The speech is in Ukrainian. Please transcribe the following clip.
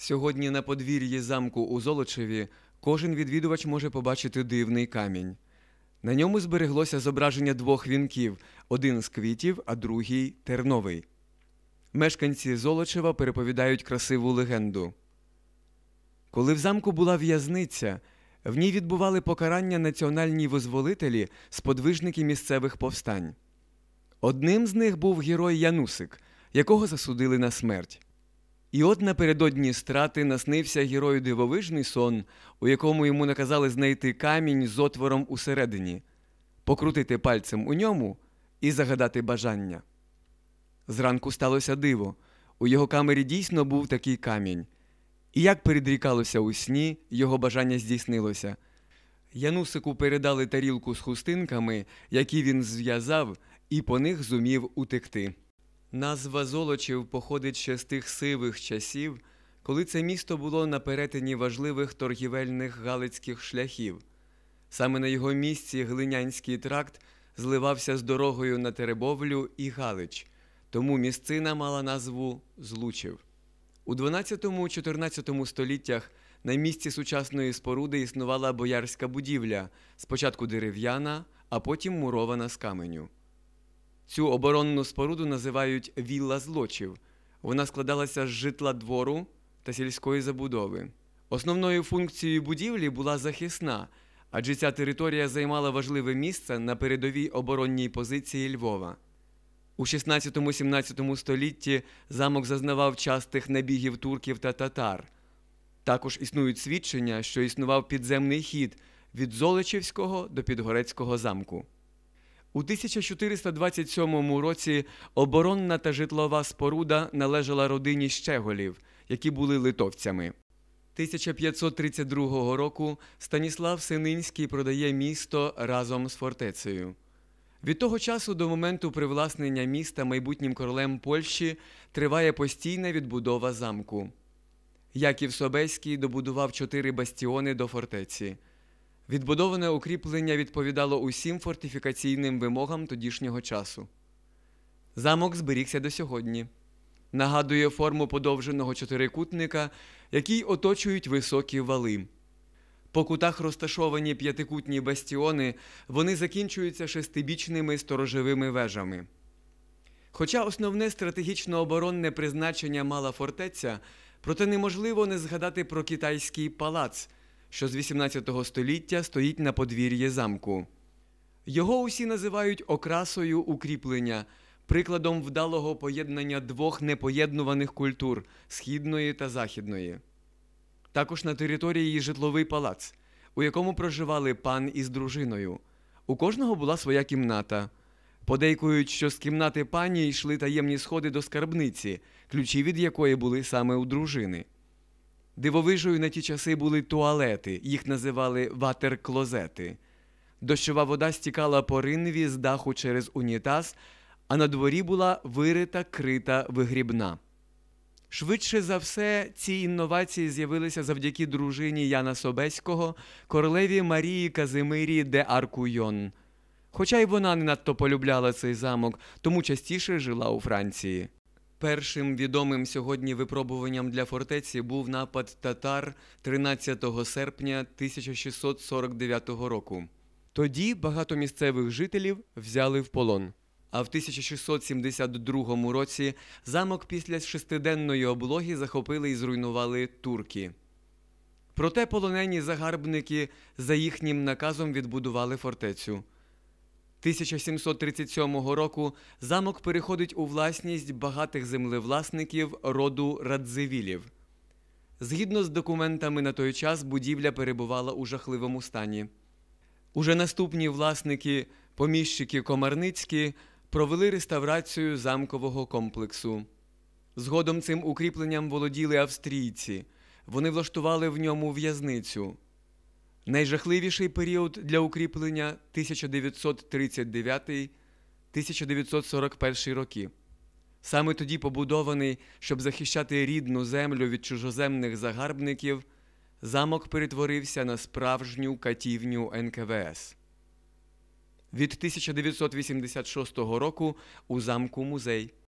Сьогодні на подвір'ї замку у Золочеві кожен відвідувач може побачити дивний камінь. На ньому збереглося зображення двох вінків: один з квітів, а другий терновий. Мешканці Золочева переповідають красиву легенду. Коли в замку була в'язниця, в ній відбували покарання національні визволителі, сподвижники місцевих повстань. Одним з них був герой Янусик, якого засудили на смерть. І от напередодні страти наснився герою дивовижний сон, у якому йому наказали знайти камінь з отвором усередині, покрутити пальцем у ньому і загадати бажання. Зранку сталося диво. У його камері дійсно був такий камінь. І як передрікалося у сні, його бажання здійснилося. Янусику передали тарілку з хустинками, які він зв'язав, і по них зумів утекти. Назва Золочів походить ще з тих сивих часів, коли це місто було на перетині важливих торгівельних галицьких шляхів. Саме на його місці Глинянський тракт зливався з дорогою на Теребовлю і Галич, тому місцина мала назву Злучів. У 12-14 століттях на місці сучасної споруди існувала боярська будівля, спочатку дерев'яна, а потім мурована з каменю. Цю оборонну споруду називають вілла злочів. Вона складалася з житла двору та сільської забудови. Основною функцією будівлі була захисна, адже ця територія займала важливе місце на передовій оборонній позиції Львова. У 16-17 столітті замок зазнавав частих набігів турків та татар. Також існують свідчення, що існував підземний хід від Золочівського до Підгорецького замку. У 1427 році оборонна та житлова споруда належала родині Щеголів, які були литовцями. 1532 року Станіслав Сининський продає місто разом з фортецею. Від того часу до моменту привласнення міста майбутнім королем Польщі триває постійна відбудова замку. Яків Собеський добудував чотири бастіони до фортеці. Відбудоване укріплення відповідало усім фортифікаційним вимогам тодішнього часу. Замок зберігся до сьогодні. Нагадує форму подовженого чотирикутника, який оточують високі вали. По кутах розташовані п'ятикутні бастіони, вони закінчуються шестибічними сторожовими вежами. Хоча основне стратегічно оборонне призначення мала фортеця, проте неможливо не згадати про китайський палац, що з 18 століття стоїть на подвір'ї замку. Його усі називають окрасою укріплення, прикладом вдалого поєднання двох непоєднуваних культур східної та західної. Також на території житловий палац, у якому проживали пан із дружиною. У кожного була своя кімната. Подейкують, що з кімнати пані йшли таємні сходи до скарбниці, ключі від якої були саме у дружини. Дивовижою на ті часи були туалети, їх називали ватер-клозети. Дощова вода стікала по ринві з даху через унітаз, а на дворі була вирита крита вигрібна. Швидше за все, ці інновації з'явилися завдяки дружині Яна Собеського, королеві Марії Казимирі де Аркуйон. Хоча й вона не надто полюбляла цей замок, тому частіше жила у Франції. Першим відомим сьогодні випробуванням для фортеці був напад татар 13 серпня 1649 року. Тоді багато місцевих жителів взяли в полон. А в 1672 році замок після шестиденної облоги захопили і зруйнували турки. Проте полонені загарбники за їхнім наказом відбудували фортецю. 1737 року замок переходить у власність багатих землевласників роду Радзивілів. Згідно з документами на той час, будівля перебувала у жахливому стані. Уже наступні власники, поміщики Комарницькі, провели реставрацію замкового комплексу. Згодом цим укріпленням володіли австрійці. Вони влаштували в ньому в'язницю. Найжахливіший період для укріплення 1939-1941 роки. Саме тоді побудований, щоб захищати рідну землю від чужоземних загарбників, замок перетворився на справжню катівню НКВС. Від 1986 року у замку музей.